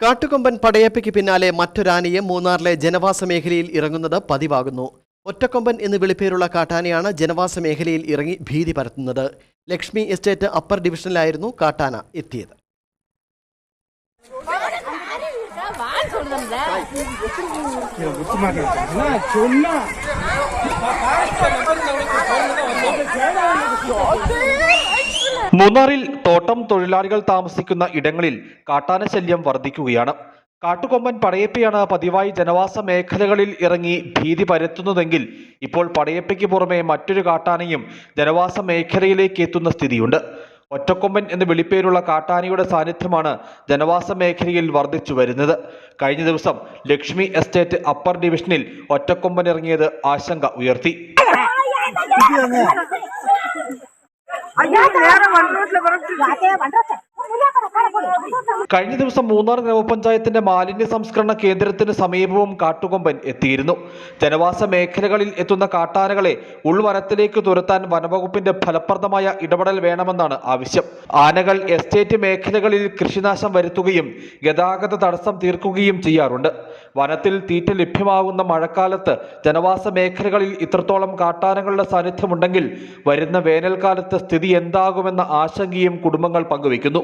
കാട്ടുകൊമ്പൻ പടയപ്പയ്ക്ക് പിന്നാലെ മറ്റൊരാനയെ മൂന്നാറിലെ ജനവാസ മേഖലയിൽ ഇറങ്ങുന്നത് പതിവാകുന്നു ഒറ്റക്കൊമ്പൻ എന്ന് വിളിപ്പേരുള്ള കാട്ടാനയാണ് ജനവാസ മേഖലയിൽ ഇറങ്ങി ഭീതി പരത്തുന്നത് ലക്ഷ്മി എസ്റ്റേറ്റ് അപ്പർ ഡിവിഷനിലായിരുന്നു കാട്ടാന എത്തിയത് வான்னு சொல்லுதம்ல முத்து மாட்டேன் சொன்னா മൂന്നാറിൽ തോട്ടം തൊഴിലാളികൾ താമസിക്കുന്ന ഇടങ്ങളിൽ കാട്ടാന ശല്യം വർദ്ധിക്കുകയാണ്. കാട്ടുകൊമ്പൻ പടയപ്പയാണ് പതിവായി ജനവാസ മേഖലകളിൽ ഇറങ്ങി ഭീതി പരത്തുന്നതെങ്കിൽ ഇപ്പോൾ പടയപ്പയ്ക്ക് പുറമെ മറ്റൊരു കാട്ടാനയും ജനവാസ മേഖലയിലേക്ക് എത്തുന്ന സ്ഥിതിയുണ്ട്. ഒറ്റക്കൊമ്പൻ എന്ന് വിളിപ്പേരുള്ള കാട്ടാനയുടെ സാന്നിധ്യമാണ് ജനവാസ മേഖലയിൽ വർദ്ധിച്ചു വരുന്നത്. കഴിഞ്ഞ ദിവസം ലക്ഷ്മി എസ്റ്റേറ്റ് അപ്പർ ഡിവിഷനിൽ ഒറ്റക്കൊമ്പൻ ഇറങ്ങിയത് ആശങ്ക ഉയർത്തി. ಅಯ್ಯೋ ಯಾರ ಒಂದ್ ಬರುತ್ತೆ കഴിഞ്ഞ ദിവസം മൂന്നാർ ഗ്രാമപഞ്ചായത്തിന്റെ മാലിന്യ സംസ്കരണ കേന്ദ്രത്തിന് സമീപവും കാട്ടുകൊമ്പൻ എത്തിയിരുന്നു. ജനവാസ മേഖലകളിൽ എത്തുന്ന കാട്ടാനകളെ ഉൾവനത്തിലേക്ക് തുരത്താൻ വനവകുപ്പിന്റെ ഫലപ്രദമായ ഇടപെടൽ വേണമെന്നാണ് ആവശ്യം. ആനകൾ എസ്റ്റേറ്റ് മേഖലകളിൽ കൃഷിനാശം വരുത്തുകയും ഗതാഗത തടസ്സം തീർക്കുകയും ചെയ്യാറുണ്ട്. വനത്തിൽ തീറ്റ ലഭ്യമാകുന്ന മഴക്കാലത്ത് ജനവാസ മേഖലകളിൽ ഇത്രത്തോളം കാട്ടാനകളുടെ സാന്നിധ്യമുണ്ടെങ്കിൽ വരുന്ന വേനൽക്കാലത്ത് സ്ഥിതി എന്താകുമെന്ന ആശങ്കയും കുടുംബങ്ങൾ പങ്കുവയ്ക്കുന്നു.